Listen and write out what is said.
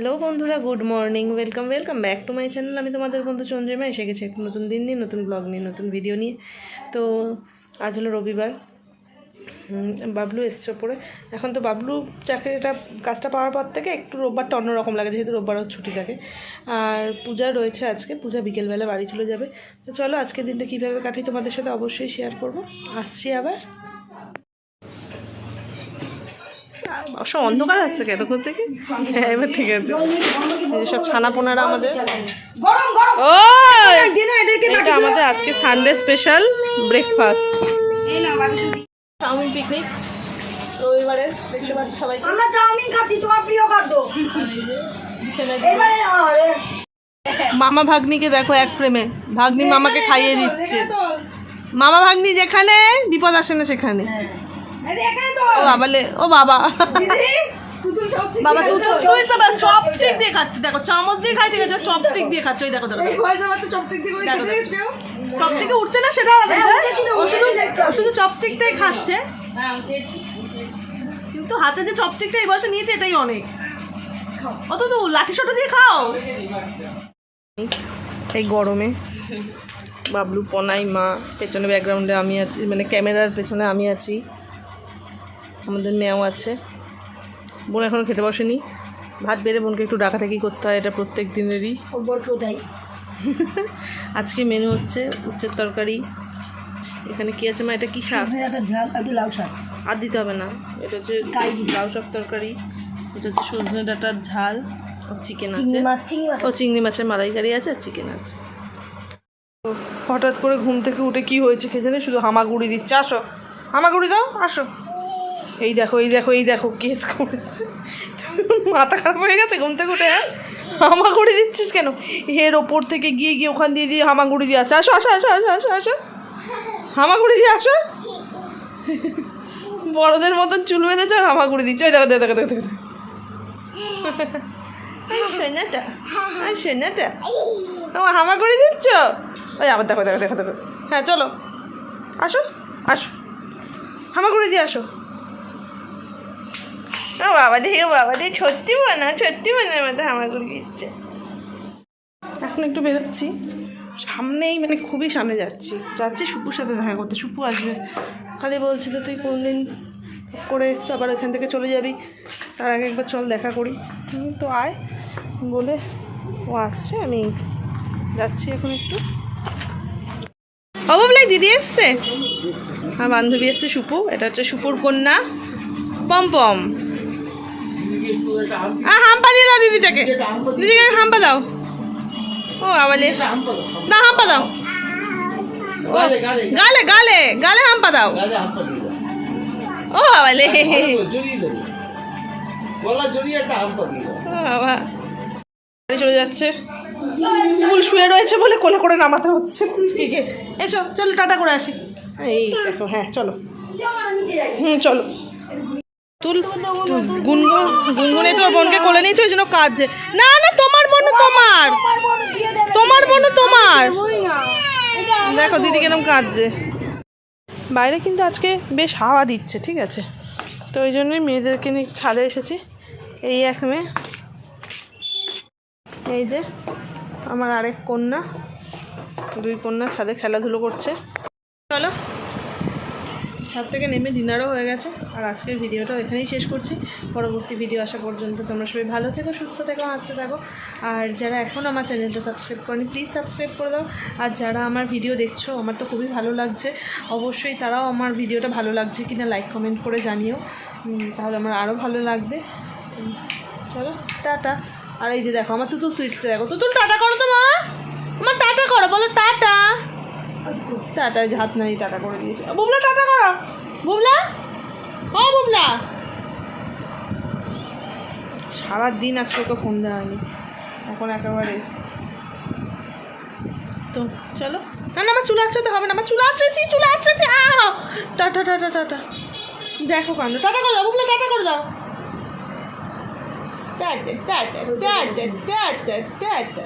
Hello বন্ধুরা, good morning, welcome welcome back to my channel. আমি তোমাদের বন্ধু চন্দ্রিমা, এসে গেছি একটা নতুন দিন নিয়ে, নতুন ব্লগ নিয়ে, নতুন ভিডিও নিয়ে। তো আজ হলো রবিবার। বাবলু এসছে পরে এখন তো বাবলু চাকরিটা, কাজটা পাওয়ার পর থেকে একটু রোববারটা অন্যরকম লাগে, যেহেতু রোববারও ছুটি থাকে। আর পূজা রয়েছে আজকে, পূজা বিকেলবেলা বাড়ি চলে যাবে। তো চলো আজকের দিনটা কীভাবে কাটি তোমাদের সাথে অবশ্যই শেয়ার করব। আসছি আবার। সব অন্ধকার আসছে কেন? থেকে? হ্যাঁ এবার ঠিক আছে। এই সব ছানা পোনারা আমাদের। ও এটা আমাদের আজকে সানডে স্পেশাল ব্রেকফাস্ট এই না বাড়ি দিদি চাউমিন পিকনিক রবিবারে দেখতে পাচ্ছি সবাই। আমরা চাউমিন খাচ্ছি তোমার প্রিয় খাদ্য। মামা ভাগ্নিকে দেখো এক ফ্রেমে ভাগ্নি মামাকে খাইয়ে দিচ্ছে। মামা ভাগ্নি যেখানে বিপদ আসে না সেখানে। তো ও বাবা ও বাবা। তুই তো চপস্টিক দিয়ে খাচ্ছি? দেখো চামচ দিয়ে গেছে চপস্টিক দিয়ে খাচ্ছ ওই দেখো চপস্টিক উঠছে না সেটা আলাদা হ্যাঁ, ও শুধু শুধু চপস্টিকটাই খাচ্ছে। হ্যাঁ কিন্তু হাতে যে চপস্টিকটা এই বয়সে নিয়েছে এটাই অনেক। অত তো লাঠি দিয়ে খাও। এই গরমে। বাবলু পনাই মা পেছনে ব্যাকগ্রাউন্ডে আমি আছি মানে ক্যামেরার পেছনে আমি আছি। আমাদের মেয়েও আছে। বোন এখনও খেতে বসেনি। ভাত বেড়ে বোনকে একটু ডাকা ডাকাটাকি করতে হয় এটা প্রত্যেক দিনেরই। আজকে মেনু হচ্ছে উচ্ছের তরকারি। এখানে কি আছে মা? এটা কি শাক? ঝাল একটু লাউ শাক। আর দিতে হবে না। এটা হচ্ছে লাউ শাক তরকারি। এটা হচ্ছে সজনে ডাঁটার ঝাল। ও চিকেন আছে। চিংড়ি মাছ ও চিংড়ি মাছের মালাইকারি আছে আর চিকেন আছে। হঠাৎ করে ঘুম থেকে উঠে কি হয়েছে কে জানে? শুধু হামাগুড়ি দিচ্ছে। আসো হামাগুড়ি দাও আসো। এই দেখো এই দেখো এই দেখো, কেস করেছে। মাথা খারাপ হয়ে গেছে ঘুম থেকে উঠে হ্যাঁ? হামাগুড়ি দিচ্ছিস কেন? এর ওপর থেকে গিয়ে গিয়ে ওখান দিয়ে দিয়ে হামাগুড়ি দিয়ে আসো আসো আসো আসো আসো আসো আসো। হামাগুড়ি দিয়ে আসো। বড়দের মতন চুল বেঁধেছে আর হামাগুড়ি দিচ্ছে। ওই দেখো দেখো দেখো দেখো সোনাটা আর সোনাটা। আমার হামা দিচ্ছ? ওই আবার দেখো দেখো দেখো দেখো। হ্যাঁ চলো। আসো আসো। হামাগুড়ি দিয়ে আসো। ও বাবা ও বাবা রে সত্যি বানা সত্যি বানা আমাদের হামা করে দিচ্ছে। এখন একটু বেরোচ্ছি। সামনেই মানে খুবই সামনে যাচ্ছি। যাচ্ছি সুপুর সাথে দেখা করতে। সুপু আসবে। খালি বলছিল তুই কোনদিন করে আবার ওখান থেকে চলে যাবি। তার আগে একবার চল দেখা করি। তো আয় বলে ও আসছে, আমি যাচ্ছি এখন একটু। অবলাই দিদি এসছে? আমার বান্ধবী এসছে সুপু। এটা হচ্ছে সুপুর কন্যা। পম আ হাম্পা দিয়ে দাও দিদিটাকে। দিদিকে হাম্পা দাও। ও আবালে না হাম্পা দাও। গালে গালে গালে। হাম্পা দাও। ও বাড়ি চলে যাচ্ছে। ফুল শুয়ে রয়েছে বলে কোলে করে নামাতে হচ্ছে কুচকিকে এসো চলো টাটা করে আসি। এই দেখো হ্যাঁ চলো। নিচে হুম চলো। তুল গুনগুন, গুনগুনে তো বোনকে কোলে নিয়েছে, ওই জন্য কাঁদছে। না না, তোমার বোন তোমার। তোমার বোন তোমার। দেখো, দিদি কেরম কাঁদছে। বাইরে কিন্তু আজকে বেশ হাওয়া দিচ্ছে, ঠিক আছে? তো ওই জন্যই মেয়েদেরকে নিয়ে ছাদে এসেছি। এই এক মেয়ে। এই যে, আমার আরেক কন্যা। দুই কন্যা ছাদে খেলাধুলো করছে। চলো। ছাদ থেকে নেমে ডিনারও হয়ে গেছে। আর আজকের ভিডিওটাও এখানেই শেষ করছি। পরবর্তী ভিডিও আসা পর্যন্ত তোমরা সবাই ভালো থেকো, সুস্থ থেকো, হাসতে থাকো। আর যারা এখন আমার চ্যানেলটা সাবস্ক্রাইব করেনি প্লিজ সাবস্ক্রাইব করে দাও। আর যারা আমার ভিডিও দেখছ, আমার তো খুবই ভালো লাগছে। অবশ্যই তারাও আমার ভিডিওটা ভালো লাগছে কিনা লাইক কমেন্ট করে জানিও। তাহলে আমার আরও ভালো লাগবে। চলো, টাটা। আর এই যে দেখো, আমার তুতুল সুইটসকে দেখো। তুতুল, টাটা করো তো মা! আমার টাটা করো, বলো টাটা। টাটা হাত নাই টাটা করে দিয়েছে বুবলা টাটা করো বুবলা ও বুবলা সারাদিন আজকে ওকে ফোন দেওয়া হয়নি এখন একেবারে তো চলো না না আমার চুল আঁচড়াতে হবে না আমার চুল আঁচড়েছি চুল আঁচড়েছি আহ টাটা টাটা টাটা দেখো কাণ্ড টাটা করে দাও বুবলা টাটা করে দাও tata tata tata tata tata